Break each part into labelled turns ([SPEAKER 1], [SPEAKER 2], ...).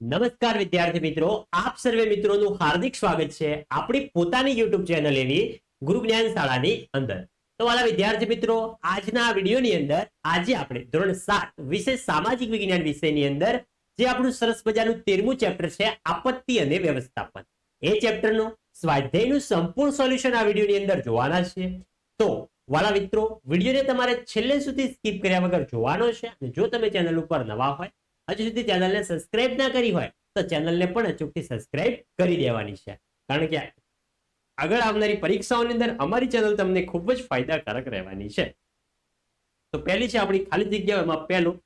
[SPEAKER 1] નમસ્કાર વિદ્યાર્થી મિત્રો, આપ સર્વે મિત્રોનું હાર્દિક સ્વાગત છે આપણી પોતાની યુટ્યુબ ચેનલ એવી ગુરુ જ્ઞાન શાળાની અંદર. તો મારા વિદ્યાર્થી મિત્રો, આજના વિડીયોની અંદર આજે આપણે ધોરણ સાત વિશેષ સામાજિક વિજ્ઞાન વિષયની અંદર જે આપણું સરસ મજાનું તેરમું ચેપ્ટર છે, આપત્તિ અને વ્યવસ્થાપન. એ ચેપ્ટરનું સ્વાધ્યાયનું સંપૂર્ણ સોલ્યુશન આ વિડીયોની અંદર જોવાના છે. તો વાલા મિત્રો, વિડીયોને તમારે છેલ્લે સુધી સ્કીપ કર્યા વગર જોવાનો છે જો તમે ચેનલ ઉપર નવા હોય હજુ સુધી ચેનલને સબસ્ક્રાઇબ ના કરી હોય, તો ચેનલને પણ અચૂકથી સબસ્ક્રાઇબ કરી દેવાની છે. કારણ કે આગળ આવનારી પરીક્ષાઓની અંદર અમારી ચેનલ તમને ખૂબ જ ફાયદાકારક રહેવાની છે. તો પહેલી છે આપણી ખાલી જગ્યામાં પહેલું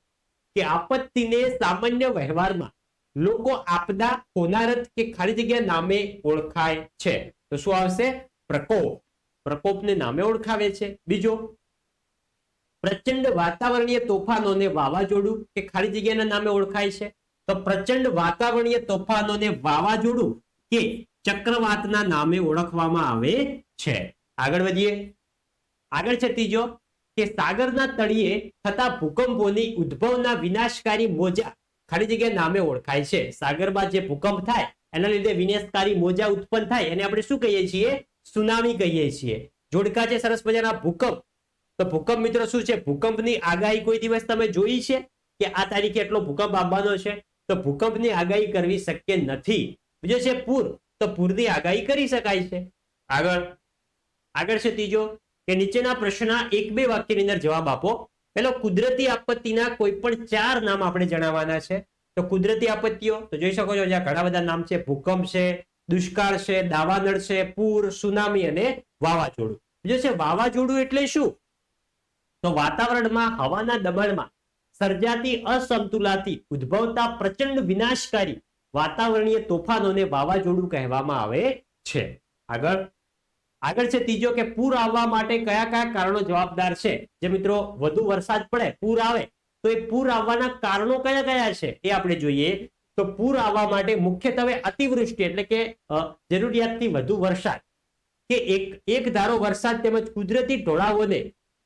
[SPEAKER 1] કે આપત્તિને સામાન્ય વ્યવહારમાં લોકો આપદા હોનારત કે ખાલી જગ્યા નામે ઓળખાય છે. તો શું આવશે? પ્રકોપ. પ્રકોપને નામે ઓળખાવે છે. બીજો પ્રચંડ વાતાવરણીય તોફાનોને વાવાઝોડું, કે ખાલી જગ્યાના નામે ઓળખાય છે? તો પ્રચંડ વાતાવરણીય તોફાનોને વાવાઝોડું, કે ચક્રવાતના નામે ઓળખવામાં આવે છે. આગળ વધીએ. આગળ છે ત્રીજો, કે સાગરના તળિયે થતા ભૂકંપોની ઉદ્ભવના વિનાશકારી મોજા ખાલી જગ્યા નામે ઓળખાય છે. સાગરમાં જે ભૂકંપ થાય, એના લીધે વિનાશકારી મોજા ઉત્પન્ન થાય, એને આપણે શું કહીએ છીએ? સુનામી કહીએ છીએ. જોડકા છે સરસ મજાના ભૂકંપ. તો ભૂકંપ મિત્રો શું છે? ભૂકંપની આગાહી કોઈ દિવસ તમે જોઈ છે કે આ તારીખે એટલો ભૂકંપ આવવાનો છે? તો ભૂકંપની આગાહી કરવી શક્ય નથી. બીજો છે પૂર. તો પૂરની આગાહી કરી શકાય છે. આગળ. આગળ છે ત્રીજો કે નીચેના પ્રશ્નના એક બે વાક્યની અંદર જવાબ આપો. પેલો કુદરતી આપત્તિના કોઈ પણ ચાર નામ આપણે જણાવવાના છે. તો કુદરતી આપત્તિઓ, તો જોઈ શકો છો જ્યાં ઘણા બધા નામ છે. ભૂકંપ છે, દુષ્કાળ છે, દાવાનળ છે, પૂર, સુનામી અને વાવાઝોડું. બીજો છે વાવાઝોડું એટલે શું? તો વાતાવરણમાં, હવાના દબાણમાં સર્જાતી અસમતુલાથી ઉદ્ભવતા પ્રચંડ વિનાશકારી વાતાવરણીય તોફાનોને વાવાઝોડું કહેવામાં આવે છે. આગળ આગળ છે ત્રીજો કે પૂર આવવા માટે કયા કયા કારણો જવાબદાર છે? જે મિત્રો, વધુ વરસાદ પડે, પૂર આવે, તો એ પૂર આવવાના કારણો કયા કયા છે? એ આપણે જોઈએ. તો પૂર આવવા માટે મુખ્યત્વે અતિવૃષ્ટિ એટલે કે જરૂરિયાતથી વધુ વરસાદ કે એક એક ધારો વરસાદ તેમજ કુદરતી ઢોળાવોને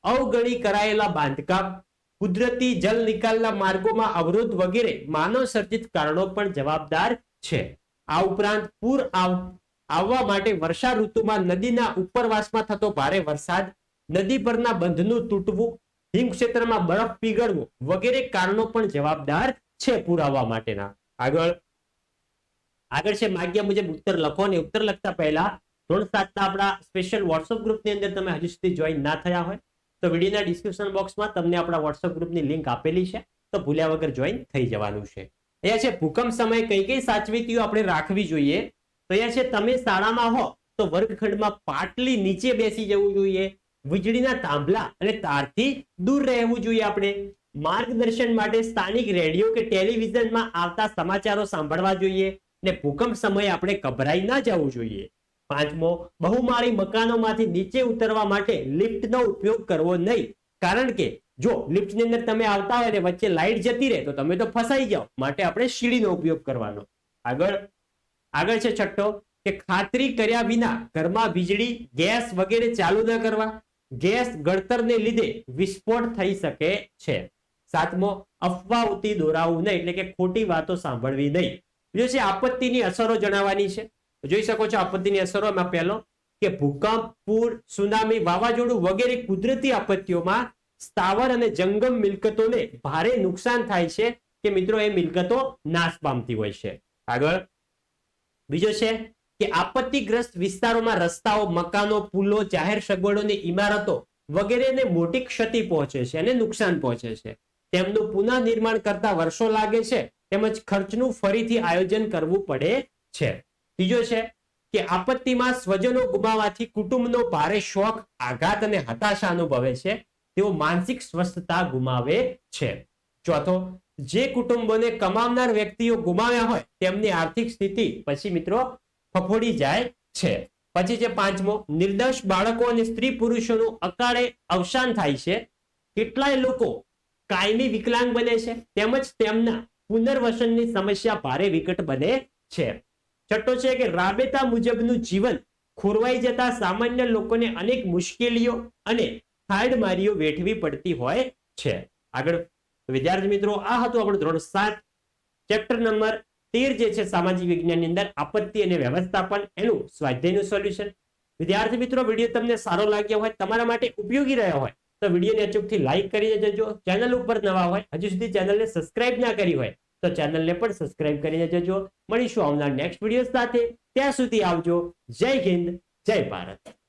[SPEAKER 1] અવગણી કરાયેલા બાંધકામ, કુદરતી જલ નિકાલના માર્ગોમાં અવરોધ વગેરે માનવ સર્જિત કારણો પણ જવાબદાર છે. આ ઉપરાંત પૂર આવ, આવવા માટે વર્ષા ઋતુમાં નદીના ઉપરવાસમાં થતો ભારે વરસાદ, નદી પરના બંધનું તૂટવું હિમ ક્ષેત્રમાં બરફ પીગળવું વગેરે કારણો પણ જવાબદાર છે પૂર આવવા માટેના. આગળ આગળ છે માગ્યા મુજબ ઉત્તર લખો અને ઉત્તર લખતા પહેલા ધોરણ સાતના આપણા સ્પેશિયલ વોટ્સઅપ ગ્રુપની અંદર તમે હજુ સુધી જોઈન ના થયા હોય. તો વિડીયોના ડિસ્ક્રિપ્શન બોક્સમાં તમને આપણા વોટ્સઅપ ગ્રુપની લિંક આપેલી છે. તો ભૂલ્યા વગર જોઈન થઈ જવાનું છે. અહીંયા છે, ભૂકંપ સમયે કઈ કઈ સાચવીતીઓ આપણે રાખવી જોઈએ? તો અહીંયા છે, તમે શાળામાં હો, તો વર્ગખંડમાં પાટલી નીચે બેસી જવું જોઈએ. વીજળીના થાંભલા અને તારથી દૂર રહેવું જોઈએ આપણે. માર્ગદર્શન માટે સ્થાનિક રેડિયો કે ટેલિવિઝનમાં આવતા સમાચારો સાંભળવા જોઈએ. ને ભૂકંપ સમયે આપણે ગભરાઈ ના જવું જોઈએ. પાંચમો, બહુમાળી મકાનોમાંથી નીચે ઉતરવા માટે લિફ્ટનો ઉપયોગ કરવો નહીં. કારણ કે જો લિફ્ટની અંદર તમે આવતા હોય ને વચ્ચે લાઈટ જતી રહે, તો તમે તો ફસાઈ જાઓ. માટે આપણે સીડીનો ઉપયોગ કરવાનો. આગળ આગળ છે છઠ્ઠો, કે ખાતરી કર્યા વિના ઘરમાં વીજળી, ગેસ વગેરે ચાલુ ન કરવા. ગેસ ગળતરને લીધે વિસ્ફોટ થઈ શકે છે. સાતમો, અફવાઓથી દોરાવું નહીં, એટલે કે ખોટી વાતો સાંભળવી નહીં. બીજો છે, આપત્તિની અસરો જણાવવાની છે. જોઈ શકો છો આપત્તિની અસરોમાં પહેલો કે ભૂકંપ, પૂર સુનામી વાવાઝોડું વગેરે કુદરતી આપત્તિઓમાં સ્થાવર અને જંગમ મિલકતોને ભારે નુકસાન થાય છે કે મિત્રો એ મિલકતો નાશ પામતી હોય છે. આગળ. બીજો છે કે આપત્તિગ્રસ્ત વિસ્તારોમાં રસ્તાઓ, મકાનો, પુલો, જાહેર સગવડોની ઇમારતો વગેરેને મોટી ક્ષતિ પહોંચે છે અને નુકસાન પહોંચે છે. તેમનું પુનઃનિર્માણ કરતા વર્ષો લાગે છે તેમજ ખર્ચનું ફરીથી આયોજન કરવું પડે છે. ત્રીજો છે કે આપત્તિમાં સ્વજનો ગુમાવવાથી કુટુંબનો ભારે શોખ આઘાત અને હતાશા અનુભવે છે. તેઓ માનસિક સ્વસ્થતા ગુમાવે છે. ચોથો, જે કુટુંબોને કમાવનાર વ્યક્તિઓ ગુમાવ્યા હોય તેમની આર્થિક સ્થિતિ પછી મિત્રો ફફોડી જાય છે. પછી છે પાંચમો, નિર્દોષ બાળકો અને સ્ત્રી પુરુષોનું અકાળે અવસાન થાય છે. કેટલાય લોકો કાયમી વિકલાંગ બને છે તેમજ તેમના પુનર્વસનની સમસ્યા ભારે વિકટ બને છે. છઠ્ઠો છે કે રાબેતા મુજબનું જીવન ખોરવાઈ જતા સામાન્ય લોકોને અનેક મુશ્કેલીઓ અને હાડમારીઓ વેઠવી પડતી હોય છે. આગળ વિદ્યાર્થી મિત્રો, આ હતું આપણું ધોરણ સાત, ચેપ્ટર નંબર તેર જે છે સામાજિક વિજ્ઞાનની અંદર આપત્તિ અને વ્યવસ્થાપન, એનું સ્વાધ્યાયનું સોલ્યુશન. વિદ્યાર્થી મિત્રો, વીડિયો તમને સારો લાગ્યો હોય, તમારા માટે ઉપયોગી રહ્યો હોય, તો વિડીયોને અચૂકથી લાઇક કરીને જજો ચેનલ ઉપર નવા હોય, હજુ સુધી ચેનલને સબસ્ક્રાઇબ ના કરી હોય તો ચેનલને પણ સબસ્ક્રાઇબ કરીને જજો મળીશું આવનાર નેક્સ્ટ વીડિયો સાથે. ત્યાં સુધી આવજો. જય હિન્દ, જય ભારત.